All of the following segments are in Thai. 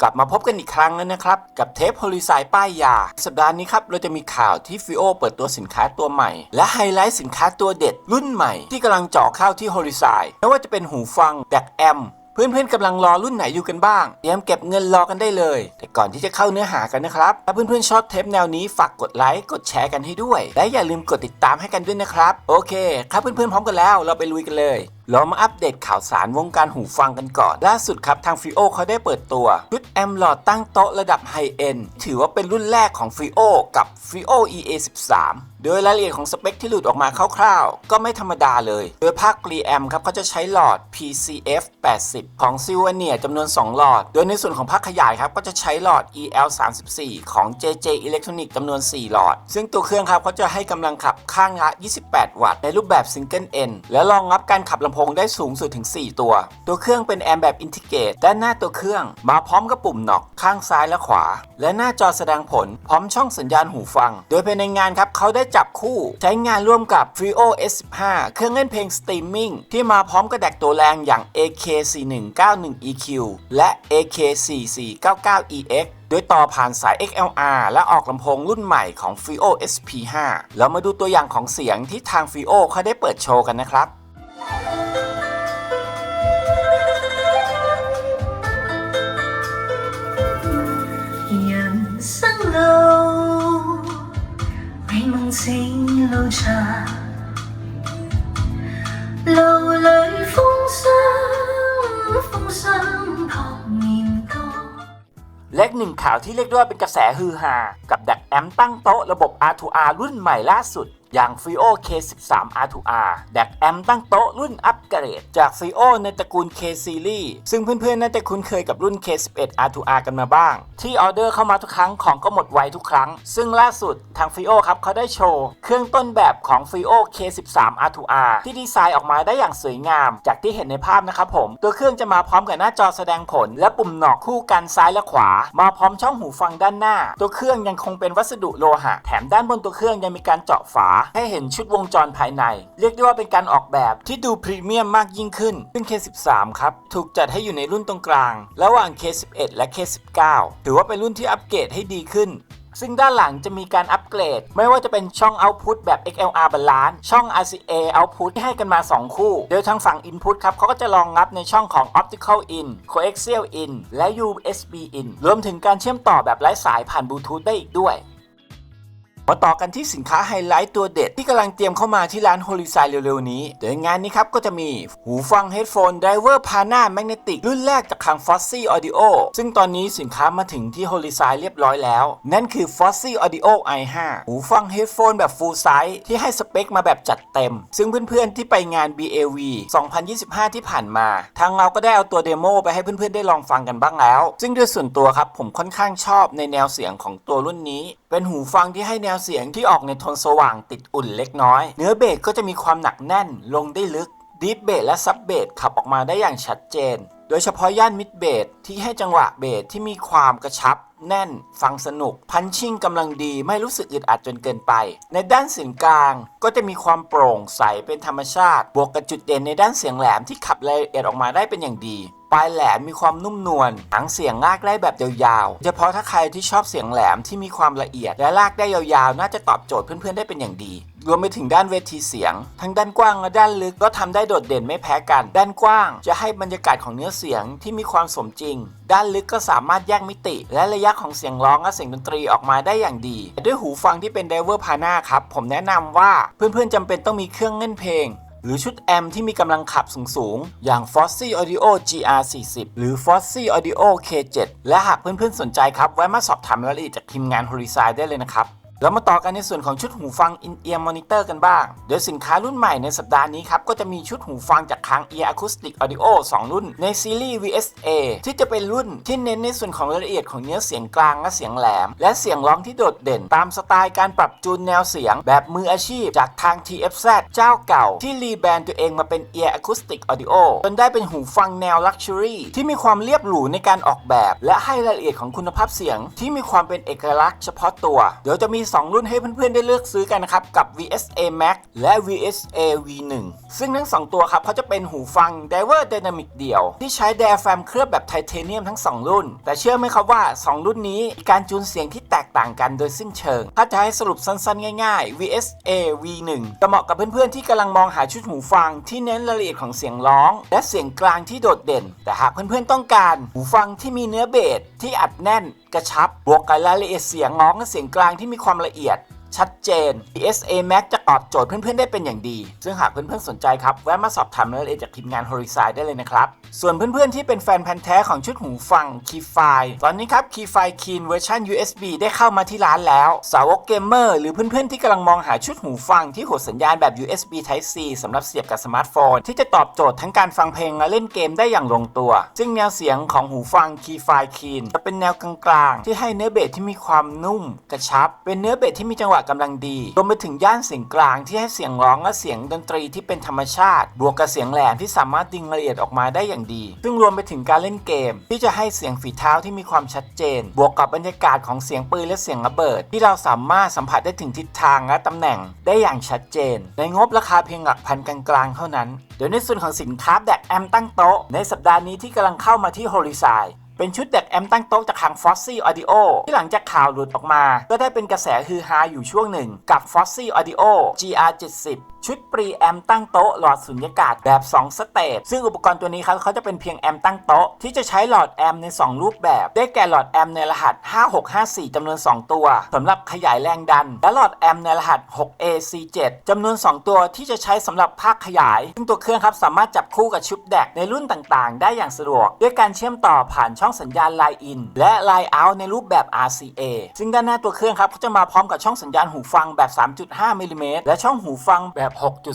กลับมาพบกันอีกครั้งแล้วนะครับ กับเทปโพลิไซป้ายยา สัปดาห์นี้ครับ เราจะมีข่าวที่ฟิโอเปิดตัวสินค้าตัวใหม่ และไฮไลท์สินค้าตัวเด็ดรุ่นใหม่ ที่กำลังเจาะเข้าที่โฮลิไซไม่ว่าจะเป็นหูฟังแดกแอมเพื่อนๆกำลังรอรุ่นไหนอยู่กันบ้าง เตรียมเก็บเงินรอกันได้เลย แต่ก่อนที่จะเข้าเนื้อหากันนะครับ ถ้าเพื่อนๆชอบเทปแนวนี้ฝากกดไลค์กดแชร์กันให้ด้วย และอย่าลืมกดติดตามให้กันด้วยนะครับ โอเค ครับเพื่อนๆพร้อมกันแล้วเราไปลุยกันเลย เรามาอัปเดตข่าวสารวงการหูฟังกันก่อน ล่าสุดครับทางฟิโอเขาได้เปิดตัวชุดแอมลอดตั้งโต๊ะระดับไฮเอ็นถือว่าเป็นรุ่นแรกของฟิโอกับฟิโอ EA 13โดยรายละเอียดของสเปคที่หลุดออกมาคร่าวๆ ก็ไม่ธรรมดาเลย โดยภาคกรีแอมครับเขาจะใช้หลอด PCF 80 ของ s i l v a n i a จำนวน 2 หลอด โดยในส่วนของภาคขยายครับก็จะใช้หลอด EL 34ของ JJ Electronic จำนวน 4 หลอด ซึ่งตัวเครื่องครับเขาจะให้กำลังขับข้างละ 28 วัตต์ในรูปแบบ Single N และรองรับการขับลำโพงได้สูงสุดถึง 4 ตัว ตัวเครื่องเป็นแอมแบบอินทิเกตด้านหน้าตัวเครื่อง มาพร้อมกับปุ่มน็อกข้างซ้ายและขวา และหน้าจอแสดงผลพร้อมช่องสัญญาณหูฟัง โดยภายในงานครับเขาได้จับคู่ใช้งานร่วมกับ Frio S15 เครื่องเล่นเพลงสตรีมมิ่งที่มาพร้อมกับแดกตัวแรงอย่าง AK4191EQ และ AK4499EX โดยต่อผ่านสาย XLR และออกลำโพงรุ่นใหม่ของ Frio SP5 แล้วมาดูตัวอย่างของเสียงที่ทาง Frio เขาได้เปิดโชว์กันนะครับ 美梦似路长，路里风霜，风霜扑面歌。 และอีกหนึ่งข่าวที่เรียกได้ว่าเป็นกระแสฮือฮา กับดักแอมตั้งโต๊ะระบบ R2R รุ่นใหม่ล่าสุด อย่าง Frio K13 R2R ดักแอมตั้งโต๊ะรุ่นอัปเกรด จาก Frio ในตระกูล K Series ซึ่งเพื่อนๆ น่าจะคุ้นเคยกับรุ่น K11 R2R กันมาบ้าง ที่ออเดอร์เข้ามาทุกครั้งของก็หมดไวทุกครั้ง ซึ่งล่าสุดทาง Frio ครับเขาได้โชว์ เครื่องต้นแบบของ Frio K13 R2R ที่ดีไซน์ออกมาได้อย่างสวยงาม จากที่เห็นในภาพนะครับผม ตัวเครื่องจะมาพร้อมกับหน้าจอแสดงผล และปุ่มหนอกคู่กันซ้ายและขวา มาพร้อมช่องหูฟังด้านหน้า ตัวเครื่องยังคงเป็นวัสดุโลหะ แถมด้านบนตัวเครื่องยังมีการเจาะฝาให้เห็นชุดวงจรภายใน เรียกได้ว่าเป็นการออกแบบที่ดูพรีเมียมมากยิ่งขึ้น ซึ่ง K13 ครับ ถูกจัดให้อยู่ในรุ่นตรงกลาง ระหว่าง K11 และ K19 ถือว่าเป็นรุ่นที่อัปเกรดให้ดีขึ้นซึ่งด้านหลังจะมีการอัปเกรด ไม่ว่าจะเป็นช่อง Output แบบ XLR Balance ช่อง RCA Output ที่ให้กันมา 2 คู่ โดยทางฝั่ง Input ครับเขาก็จะรองรับในช่องของ Optical In Coaxial In และ USB In รวมถึงการเชื่อมต่อแบบไร้สายผ่านบลูทูธได้อีกด้วย มาต่อกันที่สินค้าไฮไลท์ตัวเด็ด ที่กำลังเตรียมเข้ามาที่ร้านโฮลิไซเร็วๆนี้ โดยงานนี้ครับก็จะมีหูฟังเฮดโฟนไดเวอร์พาน่าแมกเนติกรุ่นแรกจากทาง f o s s y Audio ซึ่งตอนนี้สินค้ามาถึงที่โฮลิไซเรียบร้อยแล้ว นั่นคือ f o s s y Audio i5 หูฟังเฮดโฟนแบบ full size ที่ให้สเปคมาแบบจัดเต็ม ซึ่งเพื่อนๆที่ไปงาน BAV 2025 ที่ผ่านมา ทางเราก็ได้เอาตัวเดโมไปให้เพื่อนๆได้ลองฟังกันบ้างแล้ว ซึ่งโดยส่วนตัวครับผมค่อนข้างชอบในแนวเสียงของตัวรุ่นนี้เป็นหูฟังที่ให้แนวเสียงที่ออกในโทนสว่างติดอุ่นเล็กน้อย เนื้อเบสก็จะมีความหนักแน่นลงได้ลึกดีฟเบสและซับเบสขับออกมาได้อย่างชัดเจน โดยเฉพาะย่านมิดเบสที่ให้จังหวะเบสที่มีความกระชับ แน่น ฟังสนุก พันชิ่งกำลังดีไม่รู้สึกอึดอัดจนเกินไป ในด้านเสียงกลางก็จะมีความโปร่งใสเป็นธรรมชาติ บวกกับจุดเด่นในด้านเสียงแหลมที่ขับรายละเอียดออกมาได้เป็นอย่างดี ปลายแหลมมีความนุ่มนวลหางเสียงลากได้แบบยาวๆ เฉพาะถ้าใครที่ชอบเสียงแหลมที่มีความละเอียดและลากได้ยาวๆ น่าจะตอบโจทย์เพื่อนๆได้เป็นอย่างดี รวมไปถึงด้านเวทีเสียง ทั้งด้านกว้างและด้านลึกก็ทำได้โดดเด่นไม่แพ้กัน ด้านกว้างจะให้บรรยากาศของเนื้อเสียงที่มีความสมจริง ด้านลึกก็สามารถแยกมิติ และระยะของเสียงร้องและเสียงดนตรีออกมาได้อย่างดี ด้วยหูฟังที่เป็น d i v e r p a n a ครับผมแนะนำว่าเพื่อนๆจำเป็นต้องมีเครื่องเล่นเพลง หรือชุดแอมที่มีกำลังขับสูงๆ อย่าง f o s s y Audio GR40 หรือ f o s s y Audio K7 และหากเพื่อนๆสนใจครับแวะมาสอบถามรายละเอียดจากทีมงาน Horizon ได้เลยนะครับ แล้วมาต่อกันในส่วนของชุดหูฟัง In-Ear Monitor กันบ้าง โดยสินค้ารุ่นใหม่ในสัปดาห์นี้ครับ ก็จะมีชุดหูฟังจากคาง Ear Acoustic Audio 2 รุ่นในซีรีส์ VSA ที่จะเป็นรุ่นที่เน้นในส่วนของรายละเอียดของเนื้อเสียงกลางและเสียงแหลม และเสียงร้องที่โดดเด่น ตามสไตล์การปรับจูนแนวเสียง แบบมืออาชีพจากทาง TFZ เจ้าเก่า ที่รีแบรนด์ตัวเองมาเป็น Ear Acoustic Audio จนได้เป็นหูฟังแนว Luxury ที่มีความเรียบหรูในการออกแบบ และให้รายละเอียดของคุณภาพเสียง ที่มีความเป็นเอกลักษณ์เฉพาะตัว เดี๋ยวจะมี2 รุ่นให้เพื่อนๆได้เลือกซื้อกันนะครับ กับ VSA Max และ VSA V1 ซึ่งทั้ง 2 ตัวครับเขาจะเป็นหูฟัง Diver Dynamic เดี่ยว ที่ใช้ Diaphragm เคลือบแบบไทเทเนียมทั้ง 2 รุ่น แต่เชื่อไหมครับว่า 2 รุ่นนี้มีการจูนเสียงที่แตกต่างกันโดยสิ้นเชิง ถ้าจะให้สรุปสั้นๆ ง่ายๆ VSA V1 จะเหมาะกับเพื่อนๆที่กำลังมองหาชุดหูฟัง ที่เน้นรายละเอียดของเสียงร้อง และเสียงกลางที่โดดเด่น แต่หากเพื่อนๆต้องการ หูฟังที่มีเนื้อเบสที่อัดแน่น กระชับบวกกับรายละเอียดเสียงร้องและเสียงกลางที่มีความละเอียด ชัดเจน PSA Max จะตอบโจทย์เพื่อนๆได้เป็นอย่างดี ซึ่งหากเพื่อนๆสนใจครับ แวะมาสอบถามรายละเอียดจากทีมงาน Horizon ได้เลยนะครับ ส่วนเพื่อนๆที่เป็นแฟนพันธ์แท้ของชุดหูฟัง Keyfi ตอนนี้ครับ Keyfi Keen เวอร์ชัน USB ได้เข้ามาที่ร้านแล้ว สาวกเกมเมอร์หรือเพื่อนๆที่กำลังมองหาชุดหูฟังที่หัวสัญญาณแบบ USB Type C สำหรับเสียบกับสมาร์ทโฟน ที่จะตอบโจทย์ทั้งการฟังเพลงและเล่นเกมได้อย่างลงตัว ซึ่งแนวเสียงของหูฟัง Keyfi Keen จะเป็นแนวกลางๆที่ให้เนื้อเบสที่มีความนุ่ม กระชับ เป็นเนื้อเบสที่มีจังหวะกำลังดี รวมไปถึงย่านเสียงกลางที่ให้เสียงร้องและเสียงดนตรีที่เป็นธรรมชาติ บวกกับเสียงแหลมที่สามารถดึงละเอียดออกมาได้อย่างดี ซึ่งรวมไปถึงการเล่นเกม ที่จะให้เสียงฝีเท้าที่มีความชัดเจน บวกกับบรรยากาศของเสียงปืนและเสียงระเบิด ที่เราสามารถสัมผัสได้ถึงทิศทางและตำแหน่งได้อย่างชัดเจน ในงบราคาเพียงหลักพันกลางๆเท่านั้น เดี๋ยวในส่วนของสินค้าแดกแอมตั้งโต๊ะ ในสัปดาห์นี้ที่กำลังเข้ามาที่ Horizon เป็นชุดเด็กแอมตั้งโต๊ะจากทาง Fossi Audio ที่หลังจากข่าวหลุดออกมา ก็ได้เป็นกระแสฮือฮาอยู่ช่วงหนึ่งกับ Fossi Audio GR70 ชุดปรีแอมตั้งโต๊ะหลอดสุญญากาศแบบ 2 สเตจซึ่งอุปกรณ์ตัวนี้ครับเขาจะเป็นเพียงแอมตั้งโต๊ะที่จะใช้หลอดแอมใน 2 รูปแบบ ได้แก่หลอดแอมในรหัส 5654จำนวน 2 ตัวสำหรับขยายแรงดัน และหลอดแอมในรหัส 6AC7 จำนวน 2 ตัวที่จะใช้สำหรับภาคขยาย ซึ่งตัวเครื่องครับสามารถจับคู่กับชุดแดกในรุ่นต่างๆ ได้อย่างสะดวก ด้วยการเชื่อมต่อผ่านช่ององสัญญาณ Line In และ Line Out ในรูปแบบ RCA ซึ่งด้านหน้าตัวเครื่องครับก็จะมาพร้อมกับช่องสัญญาณหูฟังแบบ 3.5มิลลิเมตรและช่องหูฟังแบบ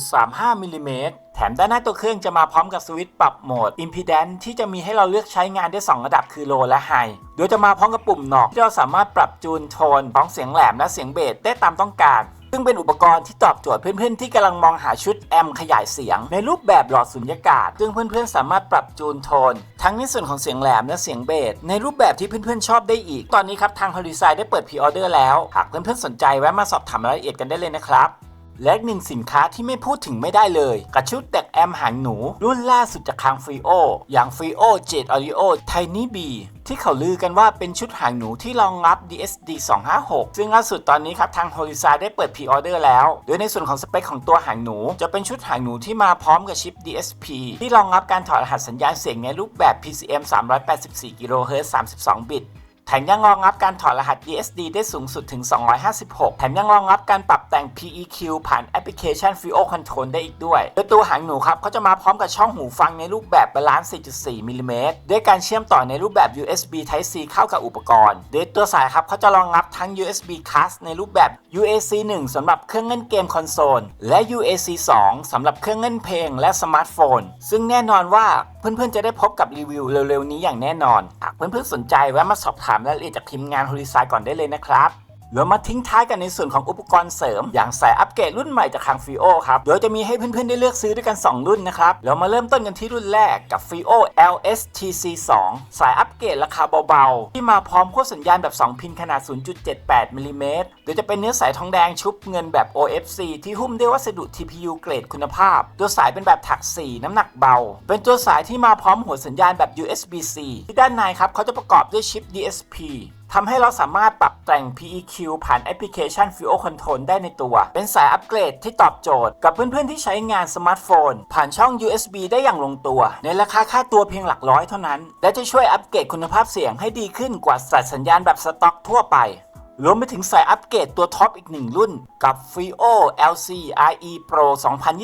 6.35มิลลิเมตรแถมด้านหน้าตัวเครื่องจะมาพร้อมกับสวิตช์ปรับโหมด Impedance ที่จะมีให้เราเลือกใช้งานได้ 2 ระดับคือ Low และ High โดยจะมาพร้อมกับปุ่มหนอกที่เราสามารถปรับจูนโทนของเสียงแหลมและเสียงเบสได้ตามต้องการ ซึ่งเป็นอุปกรณ์ที่ตอบโจทย์เพื่อนๆ ที่กำลังมองหาชุดแอมขยายเสียง ในรูปแบบหลอดสุญญากาศ ซึ่งเพื่อนๆ สามารถปรับจูนโทน ทั้งในส่วนของเสียงแหลมและเสียงเบสในรูปแบบที่เพื่อนๆ ชอบได้อีก ตอนนี้ครับทางฮอริซายได้เปิดพรีออเดอร์แล้ว หากเพื่อนๆ สนใจแวะมาสอบถามรายละเอียดกันได้เลยนะครับ และหนึ่งสินค้าที่ไม่พูดถึงไม่ได้เลยกับชุดแดกแอมหางหนู รุ่นล่าสุดจากทางฟรีโออย่างฟรีโอเจ็ดออดิโอไทนี่บีที่เขาลือกันว่าเป็นชุดหางหนูที่รองรับ DSD 256 ซึ่งล่าสุดตอนนี้ครับทาง Horizon ได้เปิดพรีออเดอร์แล้ว โดยในส่วนของสเปคของตัวหางหนู จะเป็นชุดหางหนูที่มาพร้อมกับชิป DSP ที่รองรับการถอดรหัสสัญญาณเสียงในรูปแบบ PCM 384 GHz 32 บิต แถมยังรองรับการถอดรหัส DSD ได้สูงสุดถึง 256 แถมยังรองรับการปรับแต่ง PEQ ผ่านแอปพลิเคชัน Fio Control ได้อีกด้วย โดยตัวหางหนูครับเขาจะมาพร้อมกับช่องหูฟังในรูปแบบบาลานซ์ 4.4 มิลลิเมตรด้วยการเชื่อมต่อในรูปแบบ USB Type C เข้ากับอุปกรณ์ โดยตัวสายครับเขาจะรองรับทั้ง USB Cast ในรูปแบบ UAC 1สำหรับเครื่องเล่นเกมคอนโซล และ UAC 2สำหรับเครื่องเล่นเพลงและสมาร์ทโฟน ซึ่งแน่นอนว่า เพื่อนๆจะได้พบกับรีวิวเร็วๆนี้อย่างแน่นอนหากเพื่อนๆสนใจแวะมาสอบถามรายละเอียดจากทีมงานฮอลิซายก่อนได้เลยนะครับ เรามาทิ้งท้ายกันในส่วนของอุปกรณ์เสริม อย่างสายอัปเกรดรุ่นใหม่จากทาง Fio ครับ โดยจะมีให้เพื่อนๆได้เลือกซื้อด้วยกัน 2 รุ่นนะครับ เรามาเริ่มต้นกันที่รุ่นแรกกับ Fio LSTC 2สายอัปเกรดราคาเบาๆ ที่มาพร้อมขั้วสัญญาณแบบ 2 พินขนาด 0.78มิลลิเมตรโดยจะเป็นเนื้อสายทองแดงชุบเงินแบบ OFC ที่หุ้มด้วยวัสดุ TPU เกรดคุณภาพ ตัวสายเป็นแบบถัก 4 น้ำหนักเบา เป็นตัวสายที่มาพร้อมหัวสัญญาณแบบ USB-C ที่ด้านในครับเขาจะประกอบด้วยชิป DSP ทำให้เราสามารถปรับแต่ง PEQ ผ่านแอปพลิเคชัน Fuel Control ได้ในตัว เป็นสายอัปเกรดที่ตอบโจทย์ กับเพื่อนๆที่ใช้งานสมาร์ทโฟน ผ่านช่อง USB ได้อย่างลงตัว ในราคาค่าตัวเพียงหลักร้อยเท่านั้น และจะช่วยอัปเกรดคุณภาพเสียงให้ดีขึ้นกว่าสายสัญญาณแบบสต็อกทั่วไป รวมไปถึงสายอัปเกรดตัวท็อปอีกหนึ่งรุ่น กับ Frio LC RE Pro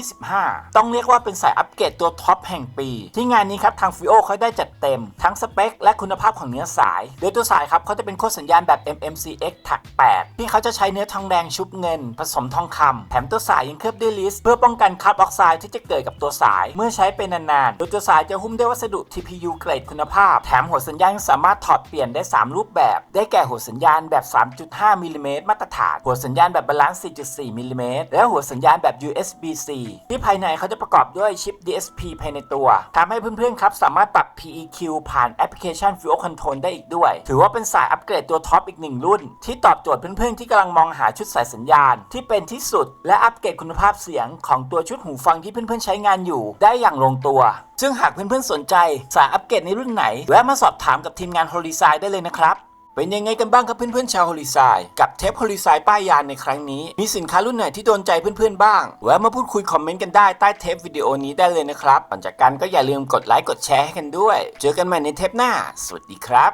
2025 ต้องเรียกว่าเป็นสายอัปเกรดตัวท็อปแห่งปี ที่งานนี้ครับ ทาง Frio เขาได้จัดเต็ม ทั้งสเปค และคุณภาพของเนื้อสาย โดยตัวสายครับเขาจะเป็นโค้ดสัญญาณแบบ MMCX TAC 8ที่เขาจะใช้เนื้อทองแดงชุบเงิน ผสมทองคำแถมตัวสายยังเคลือบด้วยลิสเพื่อป้องกันคาร์บออกไซด์ที่จะเกิดกับตัวสายเมื่อใช้เป็นนานๆโดยตัวสายจะหุ้มด้วยวัสดุ TPU เกรดคุณภาพ แถมหัวสัญญาณยังสามารถถอดเปลี่ยนได้ 3 รูปแบบ ได้แก่หัวสัญญาณแบบ3.5มิลลิเมตรมาตรฐาน หัวสัญญาณแบบบาลานซ์ 4.4มิลลิเมตรและหัวสัญญาณแบบ USB-C ที่ภายในเขาจะประกอบด้วยชิป DSP ภายในตัวทำให้เพื่อนๆครับสามารถปรับ PEQ ผ่านแอปพลิเคชัน Fuel Control ได้อีกด้วย ถือว่าเป็นสายอัปเกรดตัวท็อปอีกหนึ่งรุ่น ที่ตอบโจทย์เพื่อนๆที่กำลังมองหาชุดสายสัญญาณ ที่เป็นที่สุด และอัปเกรดคุณภาพเสียงของตัวชุดหูฟังที่เพื่อนๆใช้งานอยู่ ได้อย่างลงตัว ซึ่งหากเพื่อนๆสนใจสายอัปเกรดในรุ่นไหนแวะมาสอบถามกับทีมงาน Horizon ได้เลยนะครับ เป็นยังไงกันบ้างครับเพื่อนๆชาวฮอลิซายกับเทปฮอลิซายป้ายยานในครั้งนี้ มีสินค้ารุ่นไหนที่โดนใจเพื่อนๆบ้างแวะมาพูดคุยคอมเมนต์กันได้ใต้เทปวิดีโอนี้ได้เลยนะครับก่อนจากกันก็อย่าลืมกดไลค์กดแชร์ให้กันด้วย เจอกันใหม่ในเทปหน้า สวัสดีครับ